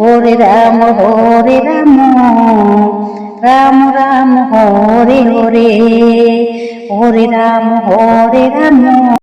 హోరి Rama హోరి Rama Rama Rama హోరి హోరి. హోరి Rama హోరి Rama.